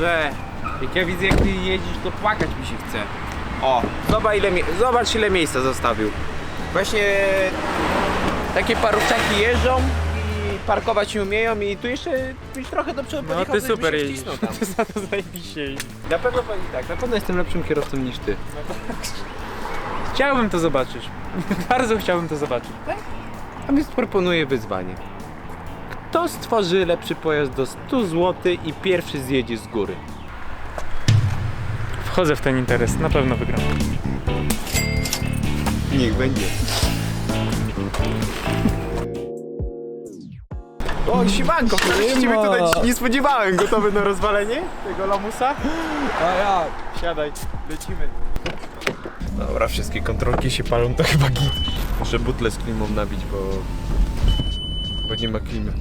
Boże! Jak ja widzę jak ty jeździsz, to płakać mi się chce. O, zobacz ile, mie- zobacz ile miejsca zostawił. Właśnie takie parówczaki jeżdżą i parkować nie umieją i tu jeszcze byś trochę do przodu No ty super się jeździsz. wcisnął tam. Ty za to zajebiście jeździsz. Na pewno powiem tak, na pewno jestem lepszym kierowcą niż ty. Chciałbym to zobaczyć. Bardzo chciałbym to zobaczyć. A więc proponuję wyzwanie. Kto stworzy lepszy pojazd do 100 zł i pierwszy zjedzie z góry? Wchodzę w ten interes, na pewno wygram. Niech będzie. O, simanko, tutaj nie spodziewałem. Gotowy na rozwalenie tego lamusa? A ja. Siadaj, lecimy. Dobra, wszystkie kontrolki się palą, to chyba git. Muszę butlę z klimą nabić, bo... Nie ma klimy.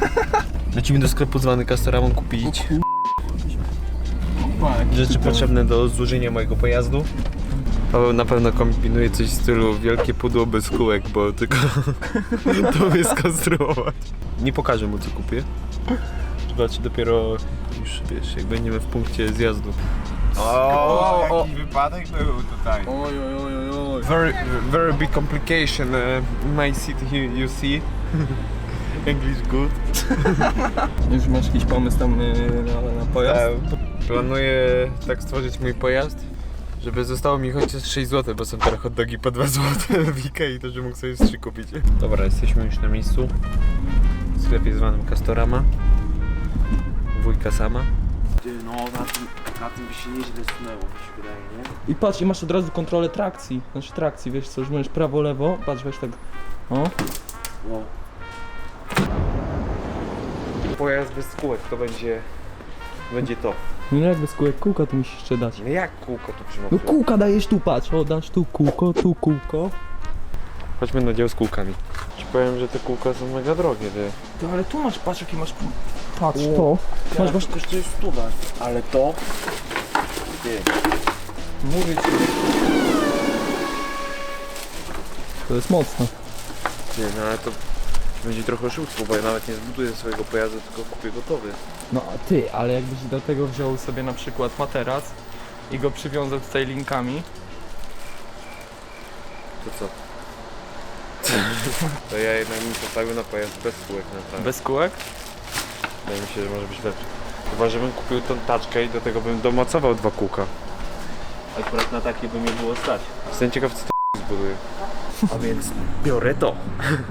Lecimy do sklepu zwany Castoramon kupić rzeczy potrzebne do złożenia mojego pojazdu. Paweł na pewno kombinuje coś w stylu wielkie pudło bez kółek, bo tylko to mnie skonstruować. Nie pokażę mu co kupię. Zobaczy dopiero już wiesz, jak będziemy w punkcie zjazdu. O, jaki wypadek był tutaj. Oj, oj, oj, oj. Very, very big complication uh, in my city you see. English good. Już masz jakiś pomysł tam y, na, na pojazd? E, planuję tak stworzyć mój pojazd, żeby zostało mi chociaż 6 zł, bo są teraz hot dogi po 2 zł w Ikei, to że mógł sobie z 3 kupić. Dobra, jesteśmy już na miejscu. W sklepie zwanym Castorama. Wujka sama. No na tym, na tym by się nieźle sunęło, mi się wydaje, nie? I patrz, i masz od razu kontrolę trakcji. Znaczy trakcji, wiesz co, już możesz prawo, lewo, patrz, weź tak. O, Wow. Pojazd bez kółek to będzie... będzie to. no jak bez kółek, kółka tu musisz jeszcze dać. No jak kółko tu? No kółka dajesz tu, patrz, o, dasz tu kółko, tu kółko. Chodźmy na dział z kółkami. Ci powiem, że te kółka są mega drogie, ty. Ty, ale tu masz, patrz jaki masz... Patrz, to. Masz, masz, to kosztuje stówę. Ale to... Ty. mówię ci. To jest mocne. Nie, no ale to będzie trochę oszustwo, bo ja nawet nie zbuduję swojego pojazdu, tylko kupię gotowy. No a ty, ale jakbyś do tego wziął sobie na przykład materac i go przywiązał tutaj linkami, To co? To ja jednak bym postawił na pojazd bez kółek na tak. bez kółek, Wydaje mi się, że może być lepszy. Chyba, żebym kupił tą taczkę i do tego bym domocował dwa kółka. Akurat na takie by mnie było stać. Jestem ciekaw, co to zbuduje. A więc biorę to.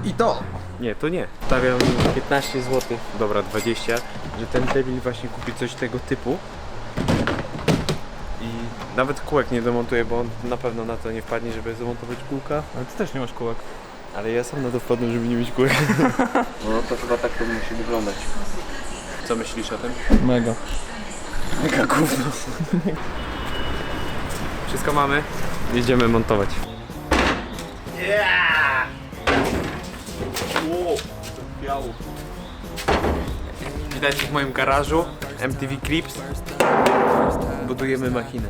I to! Nie, to nie. Stawiam 15 zł, dobra 20, że ten debil właśnie kupi coś tego typu. I nawet kółek nie demontuje, bo on na pewno na to nie wpadnie, żeby zamontować kółka. Ale ty też nie masz kółek. Ale ja sam na to wpadłem, żeby nie mieć kółek. No to chyba tak to musi wyglądać. Co myślisz o tym? Mega. Mega gówno. Wszystko mamy. Jedziemy montować. Widać w moim garażu MTV Clips. Budujemy machinę.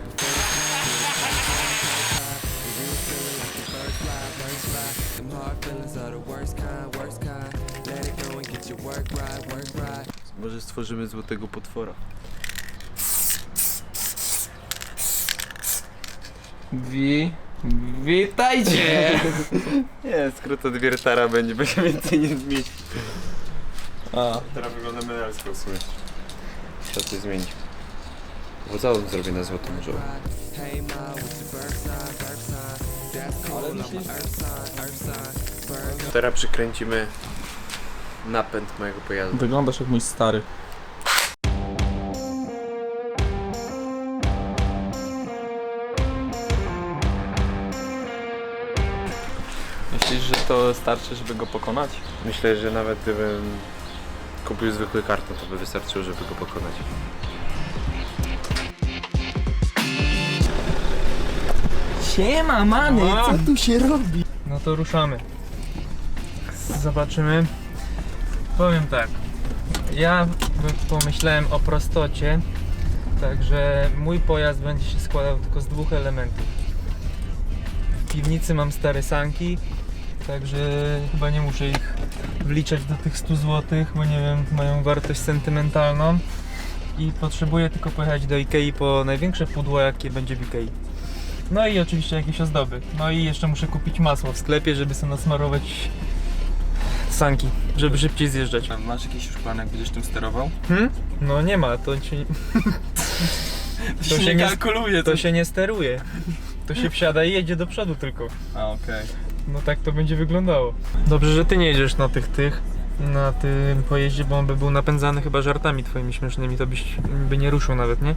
Może stworzymy złotego potwora. Wi... Witajcie! Nie, skrót od wiertara będzie, bo się więcej nie zmieści. A, Teraz wygląda menelsko w sumie. Trzeba coś zmienić. Bo całą zrobię na złotą żołę. ale myślisz... Teraz przykręcimy napęd mojego pojazdu. Wyglądasz jak mój stary. Myślisz, że to starczy, żeby go pokonać? Myślę, że nawet gdybym kupił zwykły karton, to by wystarczyło, żeby go pokonać. Siema, many, co tu się robi? No to ruszamy. Zobaczymy. Powiem tak. Ja pomyślałem o prostocie, także mój pojazd będzie się składał tylko z dwóch elementów. W piwnicy mam stare sanki, także chyba nie muszę ich wliczać do tych 100 zł, bo nie wiem, mają wartość sentymentalną. i potrzebuję tylko pojechać do Ikei po największe pudło, jakie będzie w Ikei. No i oczywiście jakieś ozdoby. No i jeszcze muszę kupić masło w sklepie, żeby sobie nasmarować sanki, żeby szybciej zjeżdżać. A masz jakiś już plan, jak będziesz tym sterował? Hmm? No nie ma, to się, To się nie kalkuluje. to się nie steruje. To się wsiada i jedzie do przodu tylko. A, okej. No tak to będzie wyglądało. Dobrze, że ty nie jedziesz na tych tych na tym pojeździe, bo on by był napędzany chyba żartami twoimi śmiesznymi, to byś by nie ruszył nawet, nie?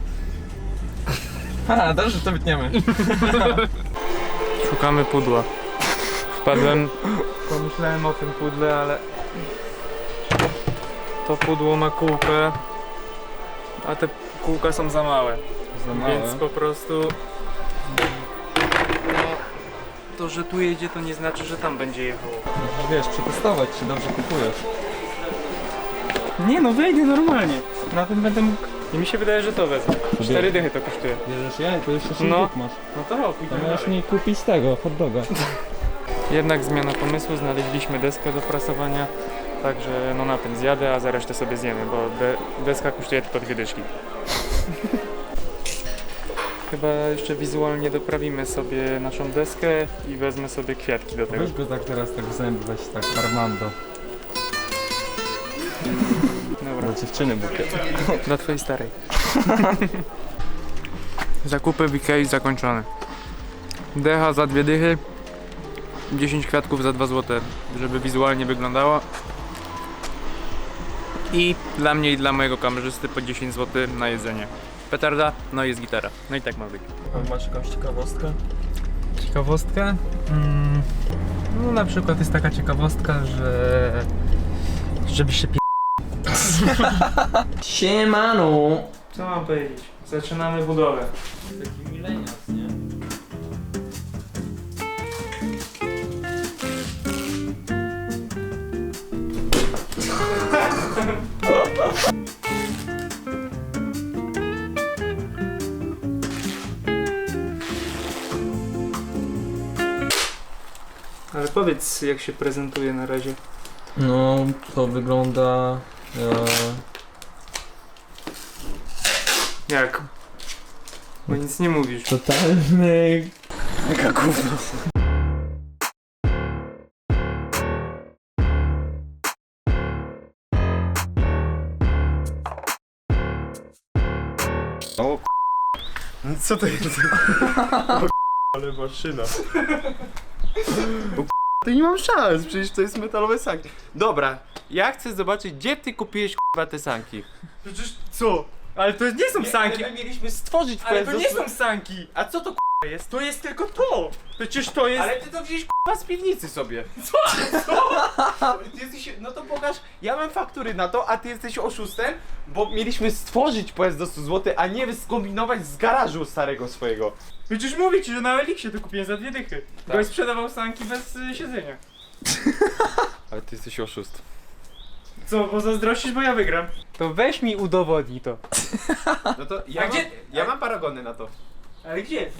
Haha, dobrze, to wytniemy. Szukamy pudła. Wpadłem, pomyślałem o tym pudle, ale to pudło ma kółkę, a te kółka są za małe, Za małe. więc po prostu to, że tu jedzie, to nie znaczy, że tam będzie jechało. Musisz, wiesz, przetestować, czy dobrze kupujesz. Nie no, wejdę normalnie. Na tym będę mógł. I mi się wydaje, że to wezmę. Cztery dychy to kosztuje. Bierzesz je? To jeszcze No. szybko masz. No to rok, To możesz mi kupić tego, hot doga. Jednak zmiana pomysłu, znaleźliśmy deskę do prasowania, także no na tym zjadę, a za resztę sobie zjemy, bo de deska kosztuje tylko dwie dyszki. Chyba jeszcze wizualnie doprawimy sobie naszą deskę i wezmę sobie kwiatki do tego. Weź go tak teraz tak w zęb, weź tak Armando. Dobra, Dla dziewczyny bukiet. dla twojej starej. Zakupy w Ikei zakończone. Decha za dwie dychy, 10 kwiatków za 2 zł, żeby wizualnie wyglądało. I dla mnie i dla mojego kamerzysty po 10 zł na jedzenie. Petarda, no i jest gitara. No i tak ma być. Masz jakąś ciekawostkę? Ciekawostka? Mm, no na przykład jest taka ciekawostka, że żeby się pie... Siemano! Co mam powiedzieć? Zaczynamy budowę. Taki milenials, nie? Powiedz jak się prezentuje na razie. No, to wygląda... E, Jak? Bo nic nie mówisz. totalny... Jaka gówno. O Co to jest? O ale maszyna. O to nie mam szans, przecież to jest metalowe sanki. Dobra, ja chcę zobaczyć, gdzie ty kupiłeś k***a te sanki. Przecież co? Ale to nie są sanki. My mieliśmy stworzyć Ale to nie są sanki. A co to k***a jest? To jest tylko to. Przecież to jest... Ale ty to wziąłeś k***a z piwnicy sobie. Co? Co? Ty jesteś, no to pokaż, ja mam faktury na to, a ty jesteś oszustem, bo mieliśmy stworzyć pojazd do 100 zł, a nie skombinować z garażu starego swojego. Przecież mówię ci, że na Eliksie to kupiłem za dwie dychy. Tak. Bo sprzedawał sanki bez y, siedzenia. Ale ty jesteś oszust. Co, bo zazdrościsz, bo ja wygram. To weź mi udowodnij to. No to ja, A mam, gdzie- ja mam paragony na to. Ale gdzie?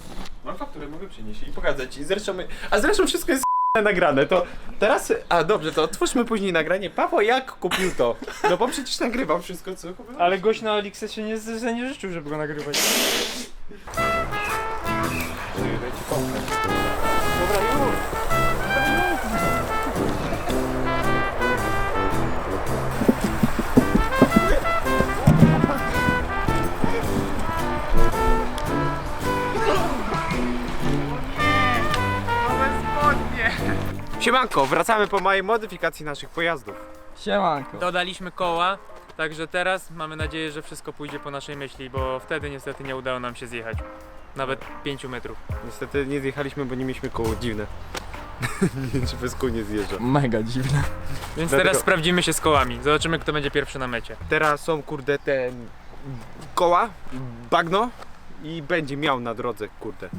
Mam fakturę, mogę przynieść i pokazać ci. Zresztą, my- a zresztą wszystko jest nagrane, to teraz, a dobrze, to otwórzmy później nagranie. Paweł jak kupił to? No bo przecież nagrywał wszystko, co kupił. Ale gość na Eliksie się nie, z- nie życzył, żeby go nagrywać. Dobra, Siemanko, wracamy po małej modyfikacji naszych pojazdów. Siemanko. Dodaliśmy koła, także teraz mamy nadzieję, że wszystko pójdzie po naszej myśli, bo wtedy niestety nie udało nam się zjechać. Nawet 5 metrów. Niestety nie zjechaliśmy, bo nie mieliśmy koło, dziwne. nie wiem, czy bez kół nie zjeżdża. Mega dziwne. Więc Dlatego- teraz sprawdzimy się z kołami. Zobaczymy, kto będzie pierwszy na mecie. Teraz są, kurde, te koła, bagno i będzie miał na drodze, kurde.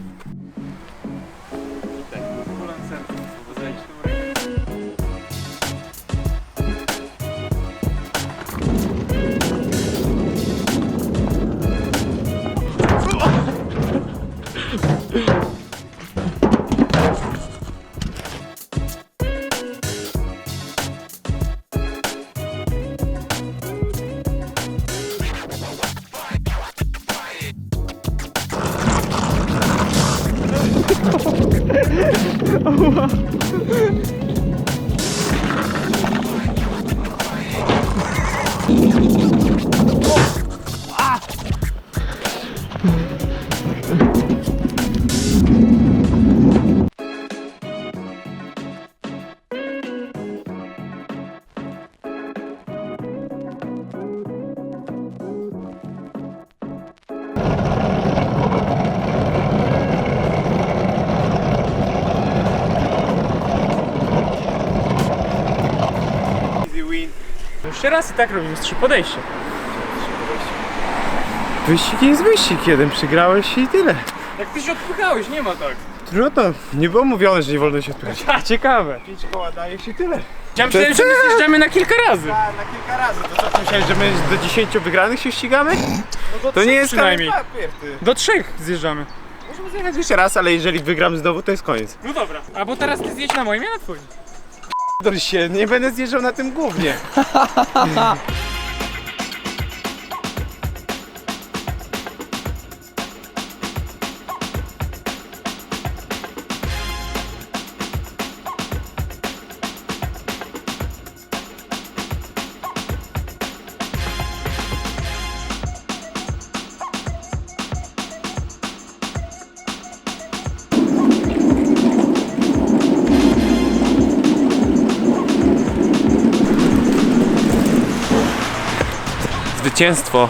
Oh, wow. Jeszcze raz i tak robimy trzy podejścia. Wyścig jest wyścig, jeden przegrałeś i tyle. Jak ty się odpychałeś, nie ma tak. Trudno, nie było mówione, że nie wolno się odpychać. A, ciekawe. Pięć koła dajesz i tyle. Ja myślałem, że my zjeżdżamy na kilka razy. A, na kilka razy. To co, ty myślałeś, że my do 10 wygranych się ścigamy? To nie jest przynajmniej. kamień papier, ty. Do trzech zjeżdżamy. Możemy zjechać jeszcze raz, ale jeżeli wygram znowu, to jest koniec. No dobra. Albo teraz ty zjedź na moim, ja na twoim. Się, nie będę zjeżdżał na tym głównie. Zwycięstwo.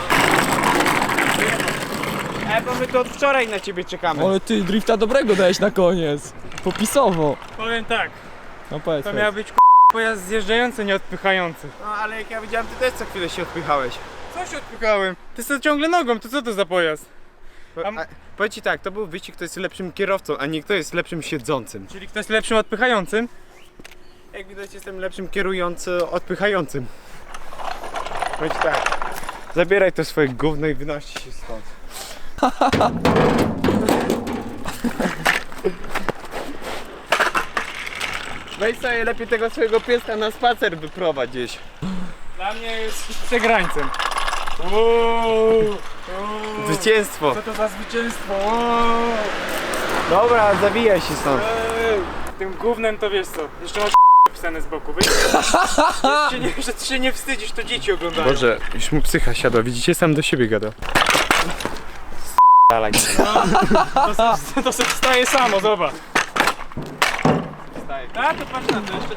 E, bo my to od wczoraj na ciebie czekamy. Ale ty drifta dobrego dałeś na koniec. Popisowo. Powiem tak, No powiedz. to powiedz. miał być k- pojazd zjeżdżający, nie odpychający. No ale jak ja widziałem, ty też co chwilę się odpychałeś. Co się odpychałem? Ty sobie ciągle nogą, to co to za pojazd? A, A- powiem ci tak, to był wyścig, kto jest lepszym kierowcą, a nie kto jest lepszym siedzącym. Czyli ktoś lepszym odpychającym? Jak widać, jestem lepszym kierującym, odpychającym. Powiem ci tak, zabieraj to swoje gówno i wynoście się stąd. Weź sobie lepiej tego swojego pieska na spacer wyprowadź gdzieś. Dla mnie jest przegrańcem. Uuu, uuu. Zwycięstwo. Co to za zwycięstwo? Uuu. Dobra, zawijaj się stąd. Ej, Tym gównem to wiesz co, jeszcze masz pisane z boku, wiesz? Że się nie, że ty się nie wstydzisz, to dzieci oglądają. Boże, już mu psycha siadła, widzicie? Sam do siebie gada. Dalej. To, se- to sobie wstaje samo, zobacz. Wstaje. Tak, to patrz na to, jeszcze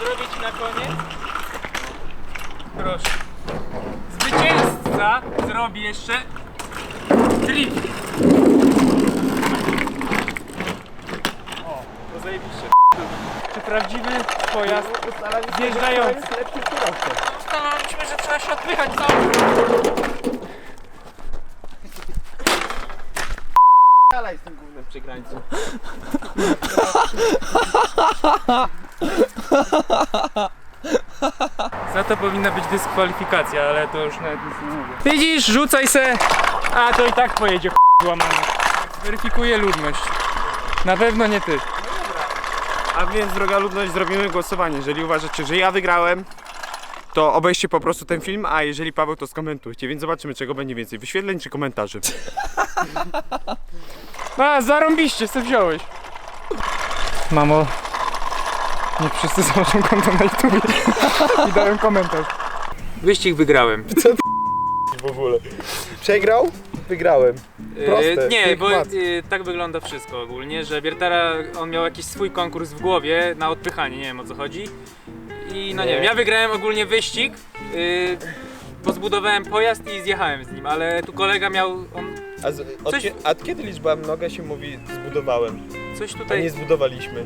zrobię ci na koniec. Proszę. Zwycięzca zrobi jeszcze drift. O, to zajebiście. Czy prawdziwy pojazd zjeżdżający? Ustalaliśmy, że trzeba się odpychać cały Dalej z tym głównym przegrańcą. Za to powinna być dyskwalifikacja, ale to już nawet nic nie mówię. Widzisz, rzucaj se, a to i tak pojedzie łamany. Weryfikuję ludność. Na pewno nie ty. A więc, droga ludność, zrobimy głosowanie. Jeżeli uważacie, że ja wygrałem, to obejrzcie po prostu ten film, a jeżeli Paweł, to skomentujcie. Więc zobaczymy, czego będzie więcej. Wyświetleń czy komentarzy. A, zarąbiście, co wziąłeś? Mamo, nie wszyscy założą konto na YouTube i dają komentarz. Wyścig wygrałem. W ogóle. Przegrał? Wygrałem. Proste, E, nie, jak bo mat. e, tak wygląda wszystko ogólnie, że Biertara, on miał jakiś swój konkurs w głowie na odpychanie, nie wiem o co chodzi. I no nie, Nie. wiem, ja wygrałem ogólnie wyścig, y, bo zbudowałem pojazd i zjechałem z nim, ale tu kolega miał, on A, z, od, Coś- kie- a kiedy liczba mnoga się mówi zbudowałem, coś a tutaj... nie zbudowaliśmy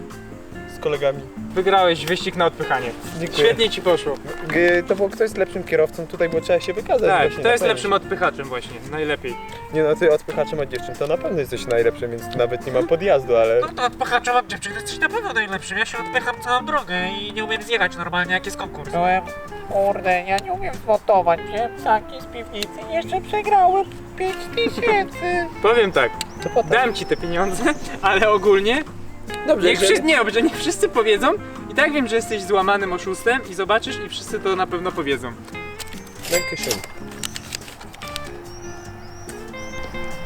z kolegami? Wygrałeś wyścig na odpychanie. Dziękuję. Świetnie ci poszło. G- To było kto jest lepszym kierowcą, tutaj bo trzeba się wykazać Tak, właśnie to na jest pewno. lepszym odpychaczem właśnie, najlepiej. Nie no, ty odpychaczem od dziewczyn to na pewno jesteś najlepszy, więc tu nawet nie ma podjazdu, ale... No to odpychaczem od dziewczyn jesteś na pewno najlepszym. Ja się odpycham całą drogę i nie umiem zjechać normalnie jak jest konkurs. Byłem, kurde, ja nie umiem zmontować, wziąłem psaki z piwnicy jeszcze przegrałem 5 tysięcy. Powiem tak, To potem. dam ci te pieniądze, ale ogólnie Dobrze, niech wszyscy, nie, że niech wszyscy powiedzą i tak wiem, że jesteś złamanym oszustem i zobaczysz i wszyscy to na pewno powiedzą. Dankeschön.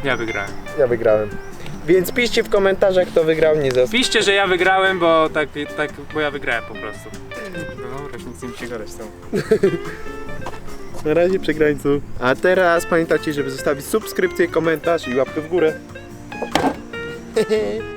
Ja wygrałem. Ja wygrałem. Więc piszcie w komentarzach, kto wygrał, nie został. Piszcie, że ja wygrałem, bo tak, tak, bo ja wygrałem po prostu. No dobra, już nic nie mi się gadać tą. Na razie przegrańcu. A teraz pamiętajcie, żeby zostawić subskrypcję, komentarz i łapkę w górę.